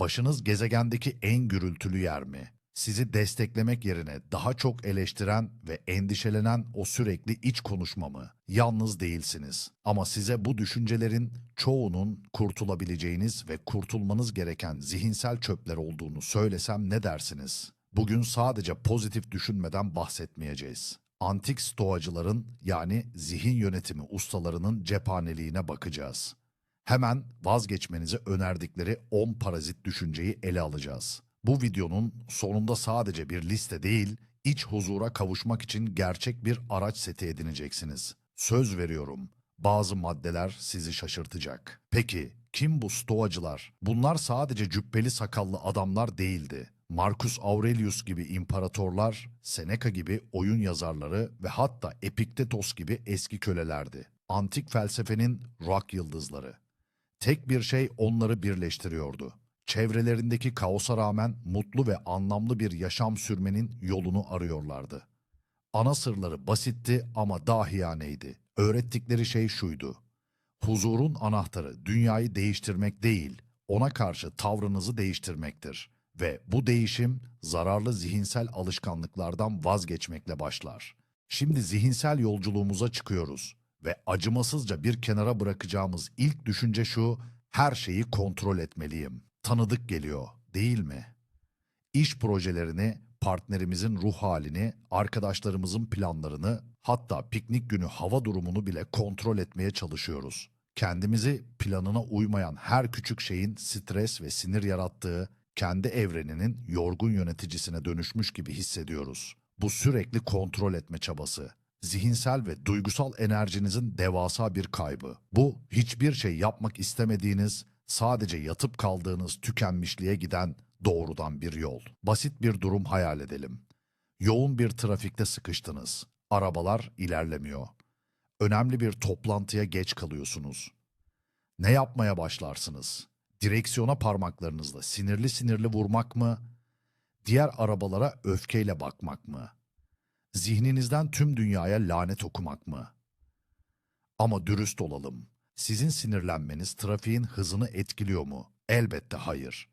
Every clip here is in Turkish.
Başınız gezegendeki en gürültülü yer mi? Sizi desteklemek yerine daha çok eleştiren ve endişelenen o sürekli iç konuşma mı? Yalnız değilsiniz. Ama size bu düşüncelerin çoğunun kurtulabileceğiniz ve kurtulmanız gereken zihinsel çöpler olduğunu söylesem ne dersiniz? Bugün sadece pozitif düşünmeden bahsetmeyeceğiz. Antik stoacıların yani zihin yönetimi ustalarının cephaneliğine bakacağız. Hemen vazgeçmenizi önerdikleri 10 parazit düşünceyi ele alacağız. Bu videonun sonunda sadece bir liste değil, iç huzura kavuşmak için gerçek bir araç seti edineceksiniz. Söz veriyorum, bazı maddeler sizi şaşırtacak. Peki, kim bu stoacılar? Bunlar sadece cübbeli sakallı adamlar değildi. Marcus Aurelius gibi imparatorlar, Seneca gibi oyun yazarları ve hatta Epiktetos gibi eski kölelerdi. Antik felsefenin rock yıldızları. Tek bir şey onları birleştiriyordu. Çevrelerindeki kaosa rağmen mutlu ve anlamlı bir yaşam sürmenin yolunu arıyorlardı. Ana sırları basitti ama dahiyaneydi. Öğrettikleri şey şuydu. Huzurun anahtarı dünyayı değiştirmek değil, ona karşı tavrınızı değiştirmektir. Ve bu değişim zararlı zihinsel alışkanlıklardan vazgeçmekle başlar. Şimdi zihinsel yolculuğumuza çıkıyoruz ve acımasızca bir kenara bırakacağımız ilk düşünce şu, her şeyi kontrol etmeliyim. Tanıdık geliyor, değil mi? İş projelerini, partnerimizin ruh halini, arkadaşlarımızın planlarını, hatta piknik günü hava durumunu bile kontrol etmeye çalışıyoruz. Kendimizi planına uymayan her küçük şeyin stres ve sinir yarattığı, kendi evreninin yorgun yöneticisine dönüşmüş gibi hissediyoruz. Bu sürekli kontrol etme çabası, zihinsel ve duygusal enerjinizin devasa bir kaybı. Bu hiçbir şey yapmak istemediğiniz, sadece yatıp kaldığınız tükenmişliğe giden doğrudan bir yol. Basit bir durum hayal edelim. Yoğun bir trafikte sıkıştınız. Arabalar ilerlemiyor. Önemli bir toplantıya geç kalıyorsunuz. Ne yapmaya başlarsınız? Direksiyona parmaklarınızla sinirli sinirli vurmak mı? Diğer arabalara öfkeyle bakmak mı? Zihninizden tüm dünyaya lanet okumak mı? Ama dürüst olalım. Sizin sinirlenmeniz trafiğin hızını etkiliyor mu? Elbette hayır.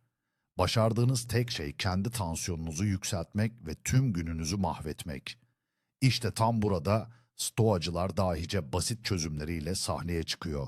Başardığınız tek şey kendi tansiyonunuzu yükseltmek ve tüm gününüzü mahvetmek. İşte tam burada stoacılar dahice basit çözümleriyle sahneye çıkıyor.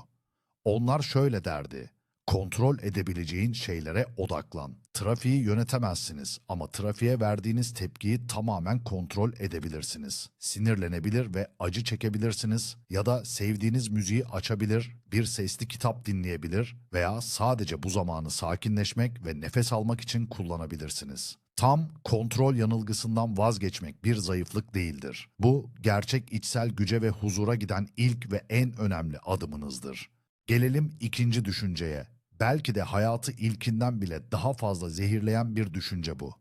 Onlar şöyle derdi. Kontrol edebileceğin şeylere odaklan. Trafiği yönetemezsiniz ama trafiğe verdiğiniz tepkiyi tamamen kontrol edebilirsiniz. Sinirlenebilir ve acı çekebilirsiniz ya da sevdiğiniz müziği açabilir, bir sesli kitap dinleyebilir veya sadece bu zamanı sakinleşmek ve nefes almak için kullanabilirsiniz. Tam kontrol yanılgısından vazgeçmek bir zayıflık değildir. Bu gerçek içsel güce ve huzura giden ilk ve en önemli adımınızdır. Gelelim ikinci düşünceye. Belki de hayatı ilkinden bile daha fazla zehirleyen bir düşünce bu.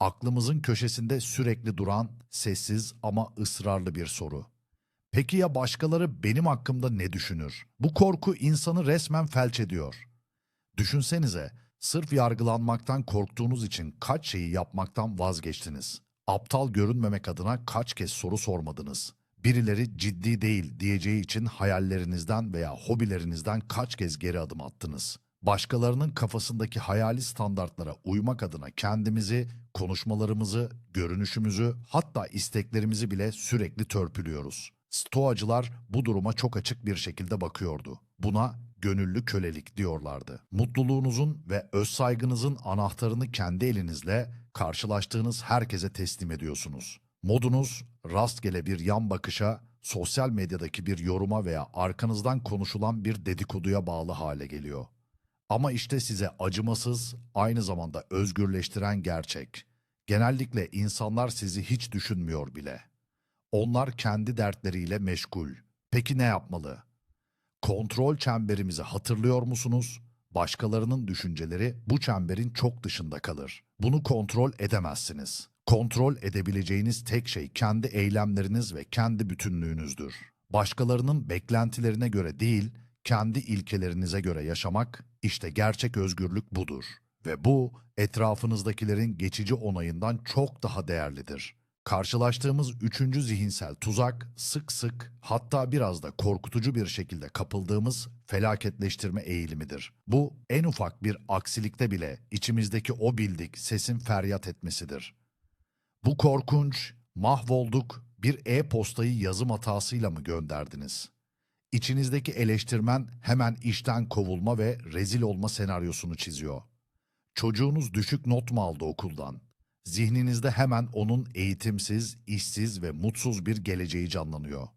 Aklımızın köşesinde sürekli duran, sessiz ama ısrarlı bir soru. Peki ya başkaları benim hakkımda ne düşünür? Bu korku insanı resmen felç ediyor. Düşünsenize, sırf yargılanmaktan korktuğunuz için kaç şeyi yapmaktan vazgeçtiniz? Aptal görünmemek adına kaç kez soru sormadınız? Birileri ciddi değil diyeceği için hayallerinizden veya hobilerinizden kaç kez geri adım attınız? Başkalarının kafasındaki hayali standartlara uymak adına kendimizi, konuşmalarımızı, görünüşümüzü, hatta isteklerimizi bile sürekli törpülüyoruz. Stoacılar bu duruma çok açık bir şekilde bakıyordu. Buna gönüllü kölelik diyorlardı. Mutluluğunuzun ve öz saygınızın anahtarını kendi elinizle karşılaştığınız herkese teslim ediyorsunuz. Modunuz rastgele bir yan bakışa, sosyal medyadaki bir yoruma veya arkanızdan konuşulan bir dedikoduya bağlı hale geliyor. Ama işte size acımasız, aynı zamanda özgürleştiren gerçek. Genellikle insanlar sizi hiç düşünmüyor bile. Onlar kendi dertleriyle meşgul. Peki ne yapmalı? Kontrol çemberimizi hatırlıyor musunuz? Başkalarının düşünceleri bu çemberin çok dışında kalır. Bunu kontrol edemezsiniz. Kontrol edebileceğiniz tek şey kendi eylemleriniz ve kendi bütünlüğünüzdür. Başkalarının beklentilerine göre değil, kendi ilkelerinize göre yaşamak, işte gerçek özgürlük budur. Ve bu, etrafınızdakilerin geçici onayından çok daha değerlidir. Karşılaştığımız üçüncü zihinsel tuzak sık sık hatta biraz da korkutucu bir şekilde kapıldığımız felaketleştirme eğilimidir. Bu en ufak bir aksilikte bile içimizdeki o bildik sesin feryat etmesidir. Bu korkunç, mahvolduk bir e-postayı yazım hatasıyla mı gönderdiniz? İçinizdeki eleştirmen hemen işten kovulma ve rezil olma senaryosunu çiziyor. Çocuğunuz düşük not mu aldı okuldan? Zihninizde hemen onun eğitimsiz, işsiz ve mutsuz bir geleceği canlanıyor.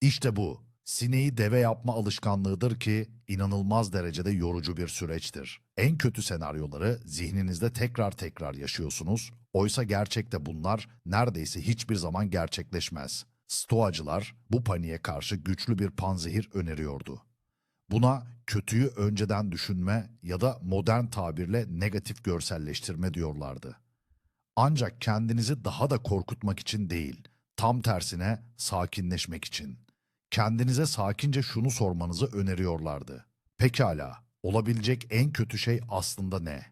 İşte bu, sineği deve yapma alışkanlığıdır ki inanılmaz derecede yorucu bir süreçtir. En kötü senaryoları zihninizde tekrar tekrar yaşıyorsunuz. Oysa gerçekte bunlar neredeyse hiçbir zaman gerçekleşmez. Stoacılar bu paniğe karşı güçlü bir panzehir öneriyordu. Buna kötüyü önceden düşünme ya da modern tabirle negatif görselleştirme diyorlardı. Ancak kendinizi daha da korkutmak için değil, tam tersine sakinleşmek için. Kendinize sakince şunu sormanızı öneriyorlardı. Pekala, olabilecek en kötü şey aslında ne?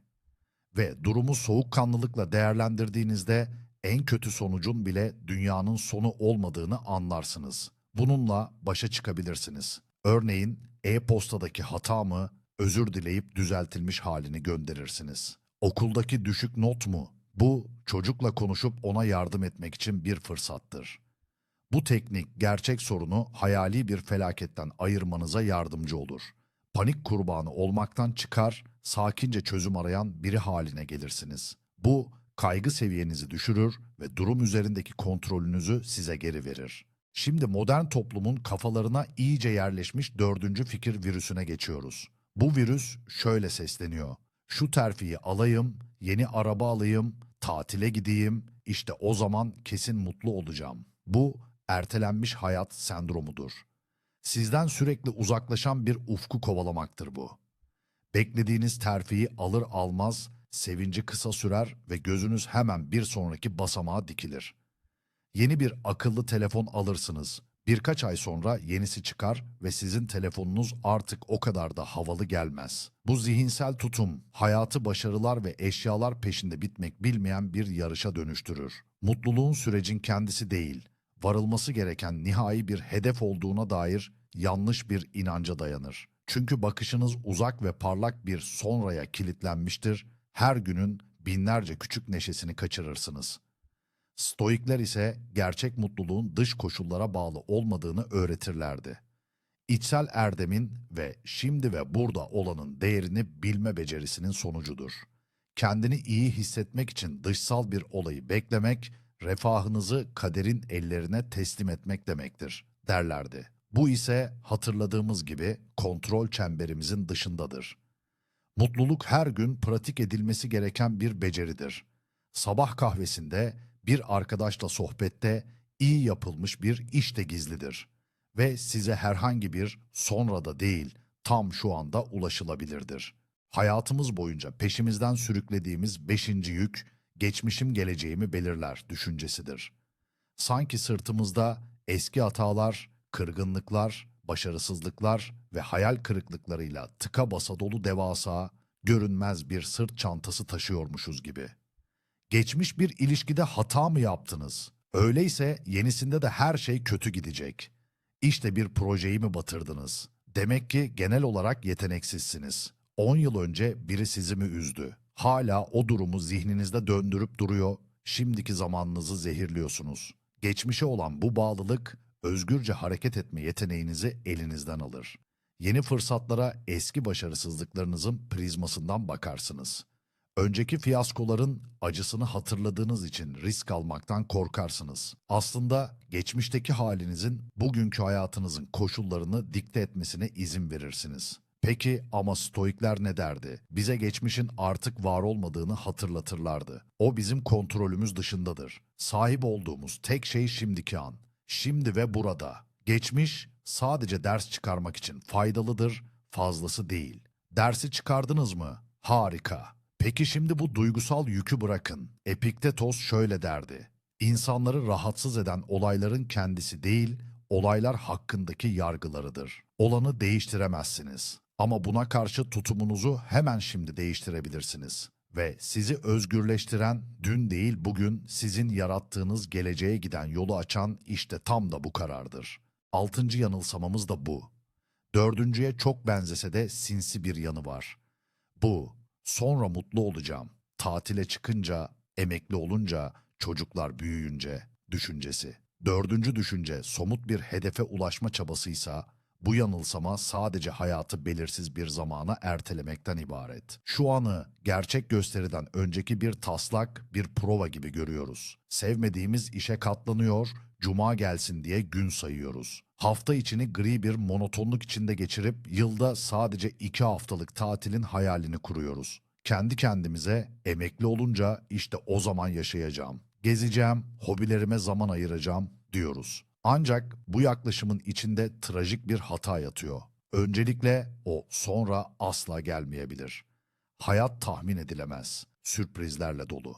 Ve durumu soğukkanlılıkla değerlendirdiğinizde en kötü sonucun bile dünyanın sonu olmadığını anlarsınız. Bununla başa çıkabilirsiniz. Örneğin e-postadaki hata mı, özür dileyip düzeltilmiş halini gönderirsiniz. Okuldaki düşük not mu? Bu çocukla konuşup ona yardım etmek için bir fırsattır. Bu teknik gerçek sorunu hayali bir felaketten ayırmanıza yardımcı olur. Panik kurbanı olmaktan çıkar, sakince çözüm arayan biri haline gelirsiniz. Bu kaygı seviyenizi düşürür ve durum üzerindeki kontrolünüzü size geri verir. Şimdi modern toplumun kafalarına iyice yerleşmiş dördüncü fikir virüsüne geçiyoruz. Bu virüs şöyle sesleniyor. Şu terfiyi alayım, yeni araba alayım, tatile gideyim, işte o zaman kesin mutlu olacağım. Bu ertelenmiş hayat sendromudur. Sizden sürekli uzaklaşan bir ufku kovalamaktır bu. Beklediğiniz terfiyi alır almaz sevinci kısa sürer ve gözünüz hemen bir sonraki basamağa dikilir. Yeni bir akıllı telefon alırsınız. Birkaç ay sonra yenisi çıkar ve sizin telefonunuz artık o kadar da havalı gelmez. Bu zihinsel tutum hayatı başarılar ve eşyalar peşinde bitmek bilmeyen bir yarışa dönüştürür. Mutluluğun sürecin kendisi değil, varılması gereken nihai bir hedef olduğuna dair yanlış bir inanca dayanır. Çünkü bakışınız uzak ve parlak bir sonraya kilitlenmiştir. Her günün binlerce küçük neşesini kaçırırsınız. Stoikler ise gerçek mutluluğun dış koşullara bağlı olmadığını öğretirlerdi. İçsel erdemin ve şimdi ve burada olanın değerini bilme becerisinin sonucudur. Kendini iyi hissetmek için dışsal bir olayı beklemek, refahınızı kaderin ellerine teslim etmek demektir, derlerdi. Bu ise hatırladığımız gibi kontrol çemberimizin dışındadır. Mutluluk her gün pratik edilmesi gereken bir beceridir. Sabah kahvesinde, bir arkadaşla sohbette iyi yapılmış bir iş de gizlidir ve size herhangi bir sonra da değil, tam şu anda ulaşılabilirdir. Hayatımız boyunca peşimizden sürüklediğimiz beşinci yük, geçmişim geleceğimi belirler düşüncesidir. Sanki sırtımızda eski hatalar, kırgınlıklar, başarısızlıklar ve hayal kırıklıklarıyla tıka basa dolu devasa, görünmez bir sırt çantası taşıyormuşuz gibi. Geçmiş bir ilişkide hata mı yaptınız? Öyleyse yenisinde de her şey kötü gidecek. İşte bir projeyi mi batırdınız? Demek ki genel olarak yeteneksizsiniz. 10 yıl önce biri sizi mi üzdü? Hala o durumu zihninizde döndürüp duruyor, şimdiki zamanınızı zehirliyorsunuz. Geçmişe olan bu bağlılık, özgürce hareket etme yeteneğinizi elinizden alır. Yeni fırsatlara eski başarısızlıklarınızın prizmasından bakarsınız. Önceki fiyaskoların acısını hatırladığınız için risk almaktan korkarsınız. Aslında geçmişteki halinizin bugünkü hayatınızın koşullarını dikte etmesine izin verirsiniz. Peki ama stoikler ne derdi? Bize geçmişin artık var olmadığını hatırlatırlardı. O bizim kontrolümüz dışındadır. Sahip olduğumuz tek şey şimdiki an. Şimdi ve burada. Geçmiş sadece ders çıkarmak için faydalıdır, fazlası değil. Dersi çıkardınız mı? Harika. Peki şimdi bu duygusal yükü bırakın. Epiktetos şöyle derdi. İnsanları rahatsız eden olayların kendisi değil, olaylar hakkındaki yargılarıdır. Olanı değiştiremezsiniz. Ama buna karşı tutumunuzu hemen şimdi değiştirebilirsiniz. Ve sizi özgürleştiren, dün değil bugün sizin yarattığınız geleceğe giden yolu açan işte tam da bu karardır. Altıncı yanılsamamız da bu. Dördüncüye çok benzese de sinsi bir yanı var. Bu, sonra mutlu olacağım, tatile çıkınca, emekli olunca, çocuklar büyüyünce düşüncesi. Dördüncü düşünce somut bir hedefe ulaşma çabasıysa, bu yanılsama sadece hayatı belirsiz bir zamana ertelemekten ibaret. Şu anı gerçek gösteriden önceki bir taslak, bir prova gibi görüyoruz. Sevmediğimiz işe katlanıyor, cuma gelsin diye gün sayıyoruz. Hafta içini gri bir monotonluk içinde geçirip yılda sadece iki haftalık tatilin hayalini kuruyoruz. Kendi kendimize emekli olunca işte o zaman yaşayacağım, gezeceğim, hobilerime zaman ayıracağım diyoruz. Ancak bu yaklaşımın içinde trajik bir hata yatıyor. Öncelikle o sonra asla gelmeyebilir. Hayat tahmin edilemez, sürprizlerle dolu.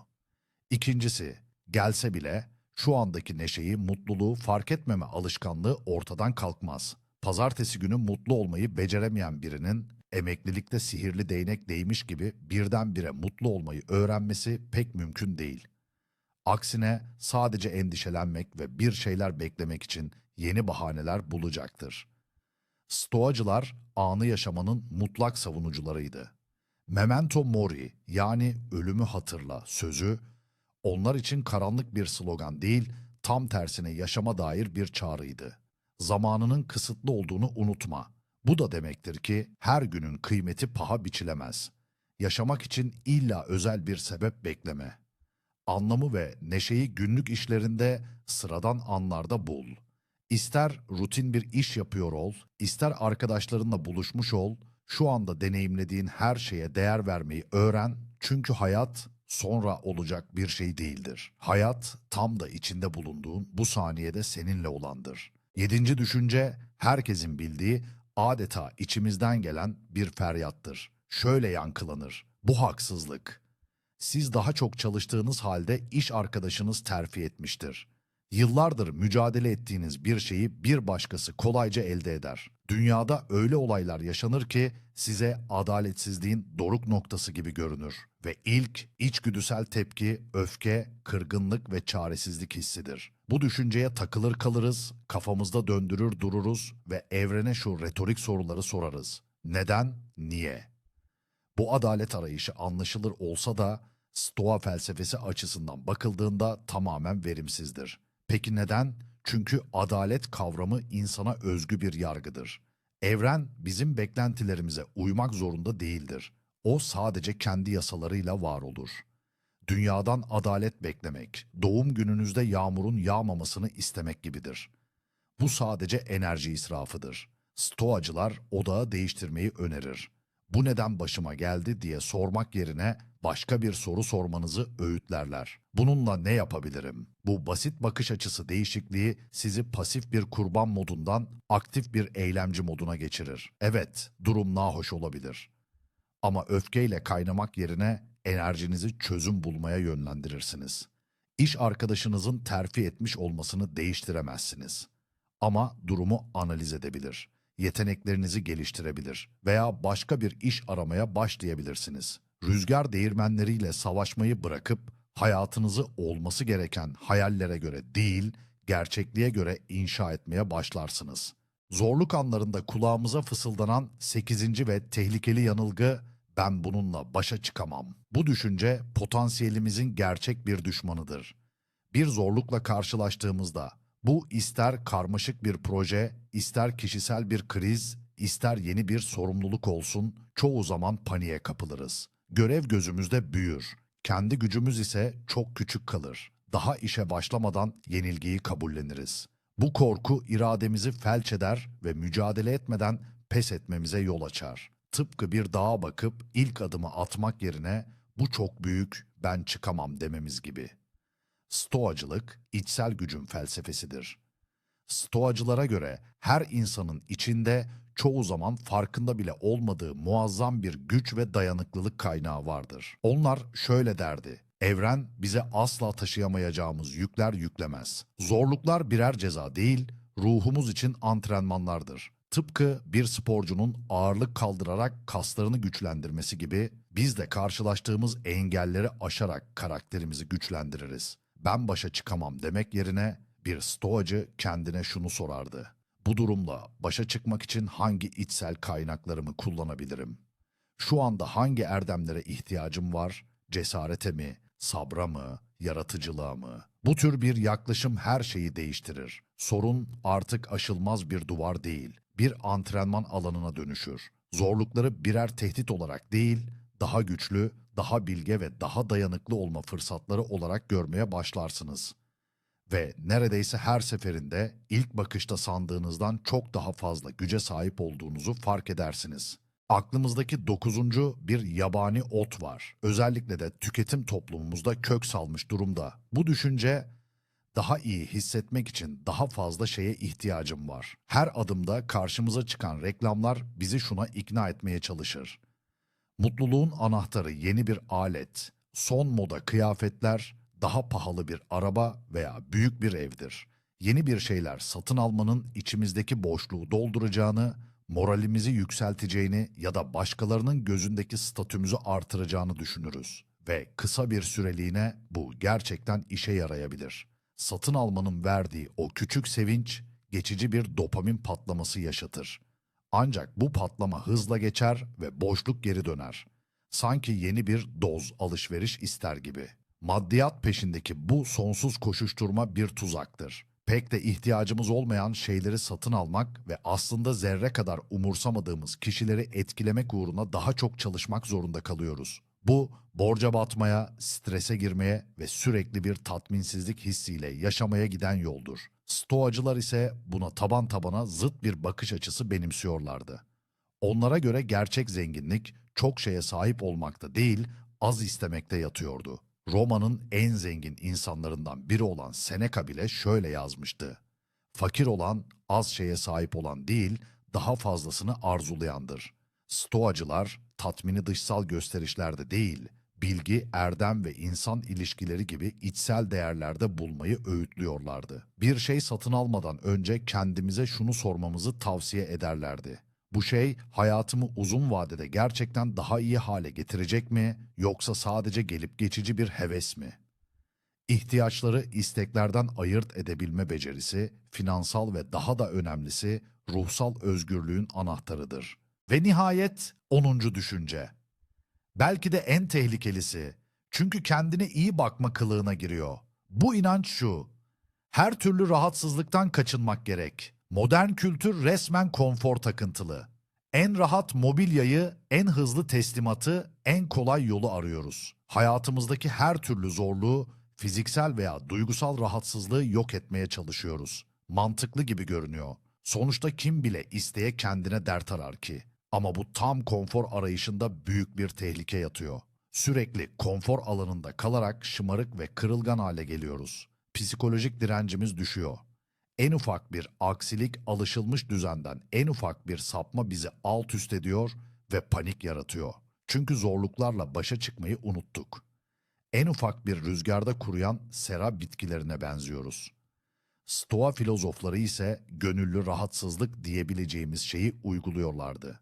İkincisi, gelse bile şu andaki neşeyi, mutluluğu fark etmeme alışkanlığı ortadan kalkmaz. Pazartesi günü mutlu olmayı beceremeyen birinin emeklilikte sihirli değnek değmiş gibi birdenbire mutlu olmayı öğrenmesi pek mümkün değil. Aksine sadece endişelenmek ve bir şeyler beklemek için yeni bahaneler bulacaktır. Stoacılar anı yaşamanın mutlak savunucularıydı. Memento mori yani ölümü hatırla sözü onlar için karanlık bir slogan değil, tam tersine yaşama dair bir çağrıydı. Zamanının kısıtlı olduğunu unutma. Bu da demektir ki her günün kıymeti paha biçilemez. Yaşamak için illa özel bir sebep bekleme. Anlamı ve neşeyi günlük işlerinde sıradan anlarda bul. İster rutin bir iş yapıyor ol, ister arkadaşlarınla buluşmuş ol, şu anda deneyimlediğin her şeye değer vermeyi öğren. Çünkü hayat sonra olacak bir şey değildir. Hayat tam da içinde bulunduğun bu saniyede seninle olandır. Yedinci düşünce herkesin bildiği adeta içimizden gelen bir feryattır. Şöyle yankılanır. Bu haksızlık. Siz daha çok çalıştığınız halde iş arkadaşınız terfi etmiştir. Yıllardır mücadele ettiğiniz bir şeyi bir başkası kolayca elde eder. Dünyada öyle olaylar yaşanır ki size adaletsizliğin doruk noktası gibi görünür ve ilk içgüdüsel tepki öfke, kırgınlık ve çaresizlik hissidir. Bu düşünceye takılır kalırız, kafamızda döndürür dururuz ve evrene şu retorik soruları sorarız. Neden, niye? Bu adalet arayışı anlaşılır olsa da Stoa felsefesi açısından bakıldığında tamamen verimsizdir. Peki neden? Çünkü adalet kavramı insana özgü bir yargıdır. Evren bizim beklentilerimize uymak zorunda değildir. O sadece kendi yasalarıyla var olur. Dünyadan adalet beklemek, doğum gününüzde yağmurun yağmamasını istemek gibidir. Bu sadece enerji israfıdır. Stoacılar odağı değiştirmeyi önerir. Bu neden başıma geldi diye sormak yerine başka bir soru sormanızı öğütlerler. Bununla ne yapabilirim? Bu basit bakış açısı değişikliği sizi pasif bir kurban modundan aktif bir eylemci moduna geçirir. Evet, durum nahoş olabilir. Ama öfkeyle kaynamak yerine enerjinizi çözüm bulmaya yönlendirirsiniz. İş arkadaşınızın terfi etmiş olmasını değiştiremezsiniz. Ama durumu analiz edebilir, yeteneklerinizi geliştirebilir veya başka bir iş aramaya başlayabilirsiniz. Rüzgar değirmenleriyle savaşmayı bırakıp hayatınızı olması gereken hayallere göre değil, gerçekliğe göre inşa etmeye başlarsınız. Zorluk anlarında kulağımıza fısıldanan 8. ve tehlikeli yanılgı ben bununla başa çıkamam. Bu düşünce potansiyelimizin gerçek bir düşmanıdır. Bir zorlukla karşılaştığımızda bu ister karmaşık bir proje, ister kişisel bir kriz, ister yeni bir sorumluluk olsun çoğu zaman paniğe kapılırız. Görev gözümüzde büyür. Kendi gücümüz ise çok küçük kalır. Daha işe başlamadan yenilgiyi kabulleniriz. Bu korku irademizi felç eder ve mücadele etmeden pes etmemize yol açar. Tıpkı bir dağa bakıp ilk adımı atmak yerine bu çok büyük, ben çıkamam dememiz gibi. Stoacılık içsel gücün felsefesidir. Stoacılara göre her insanın içinde çoğu zaman farkında bile olmadığı muazzam bir güç ve dayanıklılık kaynağı vardır. Onlar şöyle derdi. Evren bize asla taşıyamayacağımız yükler yüklemez. Zorluklar birer ceza değil, ruhumuz için antrenmanlardır. Tıpkı bir sporcunun ağırlık kaldırarak kaslarını güçlendirmesi gibi Biz de karşılaştığımız engelleri aşarak karakterimizi güçlendiririz. Ben başa çıkamam demek yerine bir stoacı kendine şunu sorardı. Bu durumla başa çıkmak için hangi içsel kaynaklarımı kullanabilirim? Şu anda hangi erdemlere ihtiyacım var? Cesarete mi, sabra mı, yaratıcılığa mı? Bu tür bir yaklaşım her şeyi değiştirir. Sorun artık aşılmaz bir duvar değil, bir antrenman alanına dönüşür. Zorlukları birer tehdit olarak değil, daha güçlü, daha bilge ve daha dayanıklı olma fırsatları olarak görmeye başlarsınız. Ve neredeyse her seferinde ilk bakışta sandığınızdan çok daha fazla güce sahip olduğunuzu fark edersiniz. Aklımızdaki dokuzuncu bir yabani ot var. Özellikle de tüketim toplumumuzda kök salmış durumda. Bu düşünce daha iyi hissetmek için daha fazla şeye ihtiyacım var. Her adımda karşımıza çıkan reklamlar bizi şuna ikna etmeye çalışır. Mutluluğun anahtarı yeni bir alet, son moda kıyafetler, daha pahalı bir araba veya büyük bir evdir. Yeni bir şeyler satın almanın içimizdeki boşluğu dolduracağını, moralimizi yükselteceğini ya da başkalarının gözündeki statümüzü artıracağını düşünürüz. Ve kısa bir süreliğine bu gerçekten işe yarayabilir. Satın almanın verdiği o küçük sevinç geçici bir dopamin patlaması yaşatır. Ancak bu patlama hızla geçer ve boşluk geri döner. Sanki yeni bir doz alışveriş ister gibi. Maddiyat peşindeki bu sonsuz koşuşturma bir tuzaktır. Pek de ihtiyacımız olmayan şeyleri satın almak ve aslında zerre kadar umursamadığımız kişileri etkilemek uğruna daha çok çalışmak zorunda kalıyoruz. Bu borca batmaya, strese girmeye ve sürekli bir tatminsizlik hissiyle yaşamaya giden yoldur. Stoacılar ise buna taban tabana zıt bir bakış açısı benimsiyorlardı. Onlara göre gerçek zenginlik çok şeye sahip olmakta değil, az istemekte yatıyordu. Roma'nın en zengin insanlarından biri olan Seneca bile şöyle yazmıştı. Fakir olan az şeye sahip olan değil, daha fazlasını arzulayandır. Stoacılar tatmini dışsal gösterişlerde değil, bilgi, erdem ve insan ilişkileri gibi içsel değerlerde bulmayı öğütlüyorlardı. Bir şey satın almadan önce kendimize şunu sormamızı tavsiye ederlerdi. Bu şey hayatımı uzun vadede gerçekten daha iyi hale getirecek mi yoksa sadece gelip geçici bir heves mi? İhtiyaçları isteklerden ayırt edebilme becerisi, finansal ve daha da önemlisi ruhsal özgürlüğün anahtarıdır. Ve nihayet 10. düşünce. Belki de en tehlikelisi. Çünkü kendine iyi bakma kılığına giriyor. Bu inanç şu. Her türlü rahatsızlıktan kaçınmak gerek. Modern kültür resmen konfor takıntılı. En rahat mobilyayı, en hızlı teslimatı, en kolay yolu arıyoruz. Hayatımızdaki her türlü zorluğu, fiziksel veya duygusal rahatsızlığı yok etmeye çalışıyoruz. Mantıklı gibi görünüyor. Sonuçta kim bile isteye kendine dert arar ki? Ama bu tam konfor arayışında büyük bir tehlike yatıyor. Sürekli konfor alanında kalarak şımarık ve kırılgan hale geliyoruz. Psikolojik direncimiz düşüyor. En ufak bir aksilik alışılmış düzenden en ufak bir sapma bizi alt üst ediyor ve panik yaratıyor. Çünkü zorluklarla başa çıkmayı unuttuk. En ufak bir rüzgarda kuruyan sera bitkilerine benziyoruz. Stoa filozofları ise gönüllü rahatsızlık diyebileceğimiz şeyi uyguluyorlardı.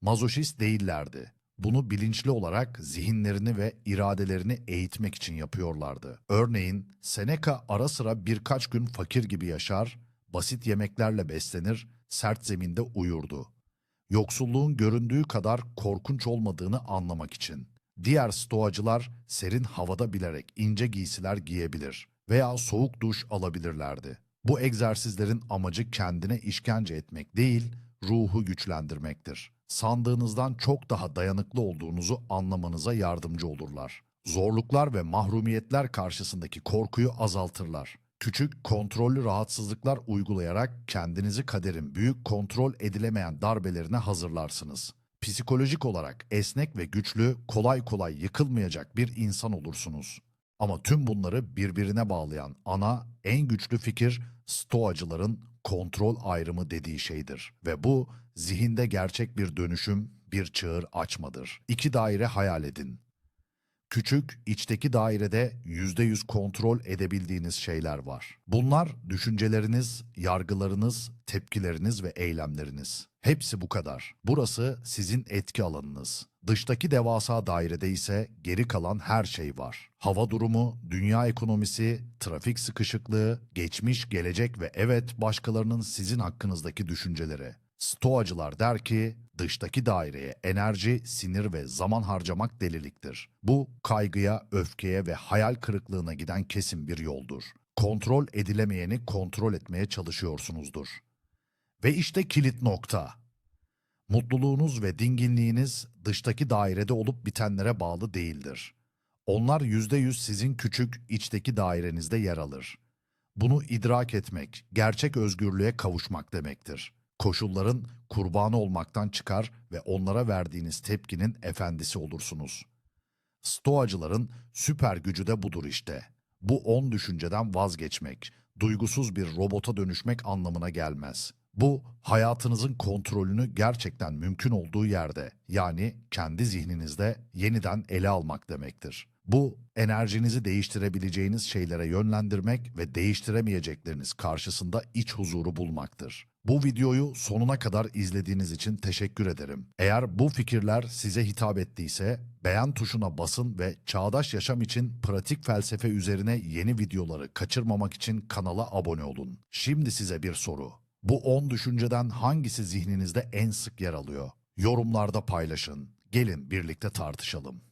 Mazoşist değillerdi. Bunu bilinçli olarak zihinlerini ve iradelerini eğitmek için yapıyorlardı. Örneğin Seneca ara sıra birkaç gün fakir gibi yaşar, basit yemeklerle beslenir, sert zeminde uyurdu. Yoksulluğun göründüğü kadar korkunç olmadığını anlamak için. Diğer stoacılar serin havada bilerek ince giysiler giyebilir veya soğuk duş alabilirlerdi. Bu egzersizlerin amacı kendine işkence etmek değil, ruhu güçlendirmektir. Sandığınızdan çok daha dayanıklı olduğunuzu anlamanıza yardımcı olurlar. Zorluklar ve mahrumiyetler karşısındaki korkuyu azaltırlar. Küçük, kontrollü rahatsızlıklar uygulayarak kendinizi kaderin büyük kontrol edilemeyen darbelerine hazırlarsınız. Psikolojik olarak esnek ve güçlü, kolay kolay yıkılmayacak bir insan olursunuz. Ama tüm bunları birbirine bağlayan ana, en güçlü fikir Stoacıların kontrol ayrımı dediği şeydir. Ve bu zihinde gerçek bir dönüşüm, bir çığır açmadır. İki daire hayal edin. Küçük, içteki dairede %100 kontrol edebildiğiniz şeyler var. Bunlar düşünceleriniz, yargılarınız, tepkileriniz ve eylemleriniz. Hepsi bu kadar. Burası sizin etki alanınız. Dıştaki devasa dairede ise geri kalan her şey var. Hava durumu, dünya ekonomisi, trafik sıkışıklığı, geçmiş, gelecek ve evet başkalarının sizin hakkınızdaki düşünceleri. Stoacılar der ki, dıştaki daireye enerji, sinir ve zaman harcamak deliliktir. Bu, kaygıya, öfkeye ve hayal kırıklığına giden kesin bir yoldur. Kontrol edilemeyeni kontrol etmeye çalışıyorsunuzdur. Ve işte kilit nokta. Mutluluğunuz ve dinginliğiniz dıştaki dairede olup bitenlere bağlı değildir. Onlar yüzde yüz sizin küçük içteki dairenizde yer alır. Bunu idrak etmek, gerçek özgürlüğe kavuşmak demektir. Koşulların kurbanı olmaktan çıkar ve onlara verdiğiniz tepkinin efendisi olursunuz. Stoacıların süper gücü de budur işte. Bu on düşünceden vazgeçmek, duygusuz bir robota dönüşmek anlamına gelmez. Bu, hayatınızın kontrolünü gerçekten mümkün olduğu yerde, yani kendi zihninizde yeniden ele almak demektir. Bu, enerjinizi değiştirebileceğiniz şeylere yönlendirmek ve değiştiremeyecekleriniz karşısında iç huzuru bulmaktır. Bu videoyu sonuna kadar izlediğiniz için teşekkür ederim. Eğer bu fikirler size hitap ettiyse beğen tuşuna basın ve çağdaş yaşam için pratik felsefe üzerine yeni videoları kaçırmamak için kanala abone olun. Şimdi size bir soru. Bu 10 düşünceden hangisi zihninizde en sık yer alıyor? Yorumlarda paylaşın. Gelin birlikte tartışalım.